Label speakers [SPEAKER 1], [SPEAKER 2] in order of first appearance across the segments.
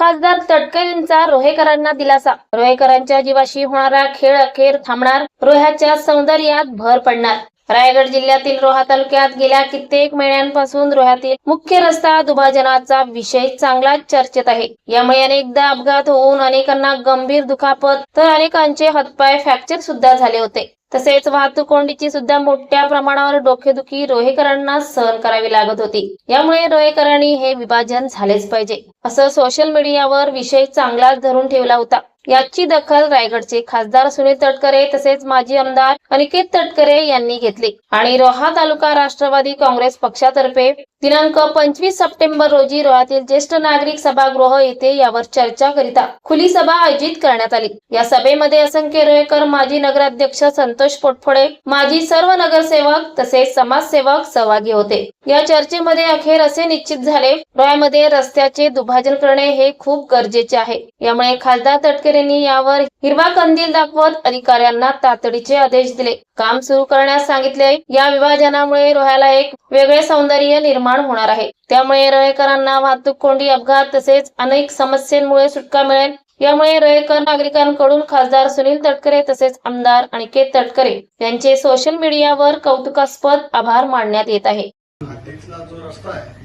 [SPEAKER 1] खासदार तटकरींचा रोहेकरांना दिलासा. रोहेकरांच्या जीवाशी होणारा खेळ अखेर थांबणार. रोह्याच्या सौंदर्यात भर पडणार. रायगड जिल्ह्यातील रोहा तालुक्यात गेल्या कित्येक महिन्यांपासून रोह्यातील मुख्य रस्ता दुभाजनाचा विषय चांगलाच चर्चेत आहे. यामुळे अनेकदा अपघात होऊन अनेकांना गंभीर दुखापत तर अनेकांचे हातपाय फ्रॅक्चर सुद्धा झाले होते. तसेच वाहतूक कोंडीची सुद्धा मोठ्या प्रमाणावर डोकेदुखी रोहेकरांना सहन करावी लागत होती. यामुळे रोहेकरांनी हे विभाजन झालेच पाहिजे असं सोशल मीडियावर विषय चांगलाच धरून ठेवला होता. याची दखल रायगडचे खासदार सुनील तटकरे तसेच माजी आमदार अनिकेत तटकरे यांनी घेतली. आणि रोहा तालुका राष्ट्रवादी काँग्रेस पक्षातर्फे दिनांक पंचवीस सप्टेंबर रोजी रोहातील ज्येष्ठ नागरिक सभागृह येथे यावर चर्चा करिता खुली सभा आयोजित करण्यात आली. या सभेमध्ये असंख्य रोहेकर माजी नगराध्यक्ष संतोष पोटफोडे माजी सर्व नगरसेवक तसेच समाजसेवक सहभागी होते. या चर्चेमध्ये अखेर असे निश्चित झाले रोयामध्ये रस्त्याचे दुभाजन करणे हे खूप गरजेचे आहे. यामुळे खासदार तटकरेंनी यावर हिरवा कंदील दाखवत अधिकाऱ्यांना तातडीचे आदेश दिले. काम सुरू करण्यास सांगितले या विभाजनामुळे रोह्याला एक वेगळे सौंदर्य निर्माण निर्माण होणार आहे. त्यामुळे रयकरांना वाहतूक कोंडी अपघात तसेच अनेक समस्यांमुळे सुटका मिळेल. यामुळे रयकर नागरिकांकडून खासदार सुनील तटकरे तसेच आमदार अनिकेत तटकरे यांचे सोशल मीडियावर कौतुकास्पद आभार मानण्यात येत आहे.
[SPEAKER 2] जो रस्ता आहे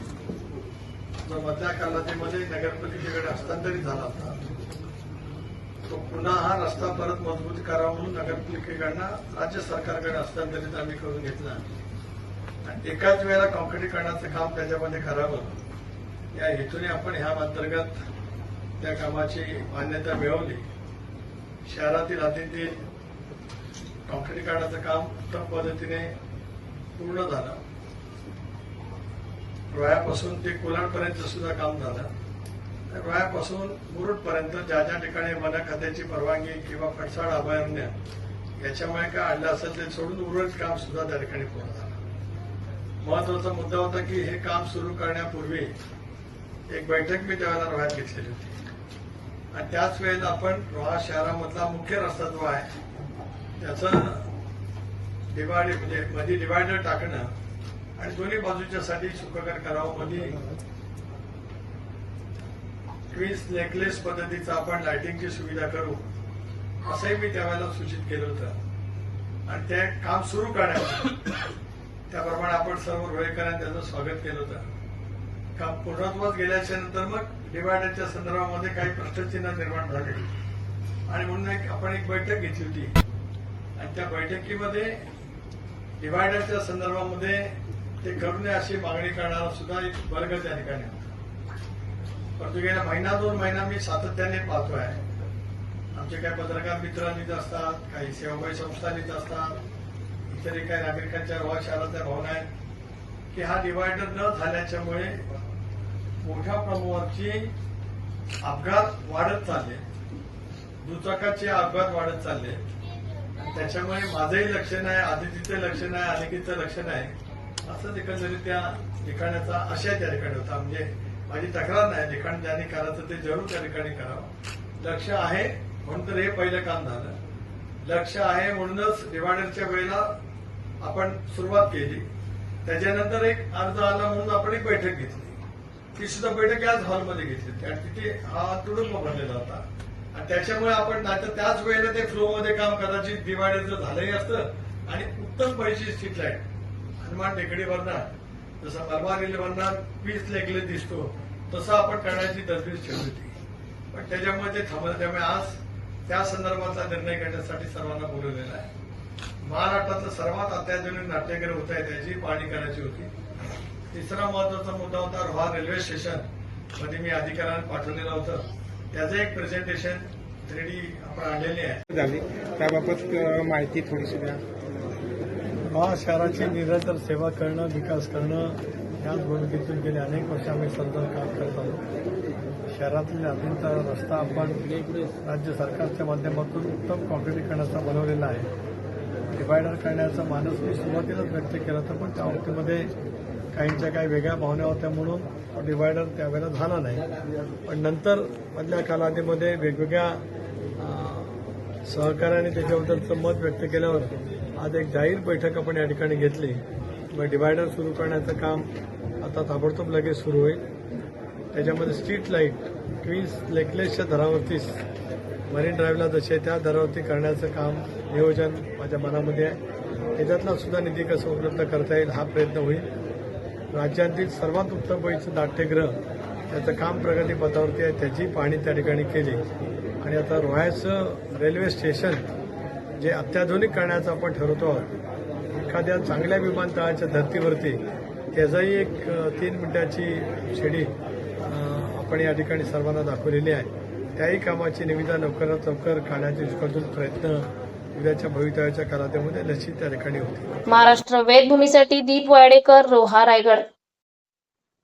[SPEAKER 2] जो मधल्या कालावधीमध्ये नगरपालिकेकडे हस्तांतरित झाला होता तो पुन्हा हा रस्ता परत मजबूत करावा म्हणून नगरपालिकेकडनं राज्य सरकारकडे हस्तांतरित आम्ही करून घेतला. आणि एकाच वेळेला कॉन्क्रिटीकरणाचं काम त्याच्यामध्ये करावं या हेतूने आपण ह्या अंतर्गत त्या कामाची मान्यता मिळवली. शहरातील हद्दीतील कॉन्क्रिटीकरणाचं काम उत्तम पद्धतीने पूर्ण झालं. रोयापासून ते कोलाडपर्यंत सुद्धा काम झालं. रोयापासून मुरुडपर्यंत ज्या ज्या ठिकाणी वन खात्याची परवानगी किंवा फडसाड अभयारण्य याच्यामुळे काय आणलं असेल ते सोडून उरळीत काम सुद्धा त्या ठिकाणी पूर्ण झालं. महत्त्वाचा मुद्दा होता की हे काम सुरू करण्यापूर्वी एक बैठक मी त्यावेळेला रोह्यात घेतलेली होती. आणि त्याच वेळेला आपण रोहा शहरामधला मुख्य रस्ता जो आहे त्याचं डिवायड म्हणजे मध्ये डिवायडर टाकणं आणि दोन्ही बाजूच्या साठी सुखकर करावं मध्ये क्वीज नेकलेस पद्धतीचं आपण लाइटिंगची सुविधा करू असंही मी त्यावेळेला सूचित केलं होतं. आणि ते काम सुरू करण्यात त्याप्रमाणे आपण सर्व रोहेकरांनी त्याचं स्वागत केलं होतं. काम पूर्णत्वास गेल्याच्यानंतर मग डिवायडरच्या संदर्भामध्ये काही प्रश्नचिन्ह निर्माण झाले. आणि म्हणून एक आपण एक बैठक घेतली होती. आणि त्या बैठकीमध्ये डिवायडरच्या संदर्भामध्ये ते करू नये अशी मागणी करणारा सुद्धा एक वर्ग त्या ठिकाणी होता. परंतु गेल्या महिना दोन महिना मी सातत्याने पाहतोय. आमचे काही पत्रकार मित्र लिहित असतात काही सेवाभावी संस्था लिहित असतात. इतरही काही नागरिकांच्या रोहा शहरातल्या भावना आहेत की हा डिवायडर न झाल्याच्यामुळे मोठ्या प्रमाणावरची अपघात वाढत चालले. दुचाकाचे अपघात वाढत चालले. त्याच्यामुळे माझंही लक्ष नाही आदितीचं लक्ष नाही अनिकेतचं लक्ष नाही. असंच एकंदरीत त्या लिखाणाचा आशय त्या ठिकाणी होता. म्हणजे माझी तक्रार नाही लिखाण ज्यांनी करायचं ते जरूर त्या ठिकाणी करावं. लक्ष आहे म्हणून तर हे पहिलं काम झालं. लक्ष आहे म्हणूनच डिवायडरच्या वेळेला आपण सुरुवात केली. त्याच्यानंतर एक अर्ज आला म्हणून आपण एक बैठक घेतली. ती सुद्धा बैठक याच हॉलमध्ये घेतली. आणि तिथे हा तुडुंब भरलेला होता. आणि त्याच्यामुळे आपण नाहीतर त्याच वेळेला ते फ्लोमध्ये काम कदाचित दिवाळीचं झालंही असतं आणि उत्तम पैसे स्थितला आहे हनुमान टेकडीवरनं जसं मलबारीवरनं पीस लेगले दिसतो तसं आपण करण्याची तजवीज ठेवली होती. पण त्याच्यामुळे ते थांबलं. त्यामुळे आज त्या संदर्भातला निर्णय घेण्यासाठी सर्वांना बोलवलेला आहे. महाराष्ट्रातलं सर्वात अत्याधुनिक नाट्यगृह होत आहे त्याची पाहणी करायची होती. तिसरा महत्त्वाचा मुद्दा होता रोहा रेल्वे स्टेशन. मध्ये मी अधिकाऱ्यांना पाठवलेलं होतं. त्याचं एक प्रेझेंटेशन थ्री आपण आणलेली आहे.
[SPEAKER 3] झाली. त्याबाबत माहिती थोडीशी द्या.
[SPEAKER 2] रोहा शहराची निरंतर सेवा करणं विकास करणं याच भूमिकेतून गेले अनेक वर्ष आम्ही सतत काम करत आहोत शहरातील अत्यंत रस्ता आपण राज्य सरकारच्या माध्यमातून उत्तम कॉन्क्रिटीकरणाचा बनवलेला आहे. डिवायडर करण्याचा मानस मी सुरुवातीलाच व्यक्त केला होता पण त्या बाबतीमध्ये काहींच्या काही वेगळ्या भावना होत्या म्हणून डिवायडर त्यावेळेला झाला नाही. पण नंतर मधल्या कालावधीमध्ये वेगवेगळ्या सहकार्याने त्याच्याबद्दलचं मत व्यक्त केल्यावर आज एक जाहीर बैठक आपण या ठिकाणी घेतली. मग डिवायडर सुरू करण्याचं काम आता ताबडतोब लगेच सुरू होईल. त्याच्यामध्ये स्ट्रीट लाइट क्वीन्स लेकलेसच्या धरावरतीच मरीन ड्राईव्हला जसे त्या दरावरती करण्याचं काम नियोजन माझ्या मनामध्ये आहे. त्याच्यातला सुद्धा निधी कसं उपलब्ध करता येईल हा प्रयत्न होईल. राज्यातील सर्वात उत्तम पैकीचं नाट्यगृह त्याचं काम प्रगतीपथावरती आहे त्याची पाहणी त्या ठिकाणी केली. आणि आता रोह्याचं रेल्वे स्टेशन जे अत्याधुनिक करण्याचं आपण ठरवतो आहोत एखाद्या चांगल्या विमानतळाच्या धर्तीवरती त्याचाही एक तीन मिनिटाची शेडी आपण या ठिकाणी सर्वांना दाखवलेली आहे. त्याही कामाची निविदा लवकरात लवकर काढण्याचे निष्कर्षून प्रयत्न उद्याच्या भवितव्याच्या कालावधीमध्ये निश्चित त्या ठिकाणी होती
[SPEAKER 1] महाराष्ट्र वेदभूमीसाठी दीप वाडेकर रोहा रायगड.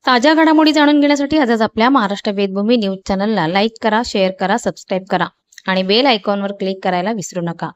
[SPEAKER 1] ताज्या घडामोडी जाणून घेण्यासाठी आजच आपल्या महाराष्ट्र वेदभूमी न्यूज चॅनलला लाईक करा शेअर करा सबस्क्राईब करा आणि बेल आयकॉनवर क्लिक करायला विसरू नका.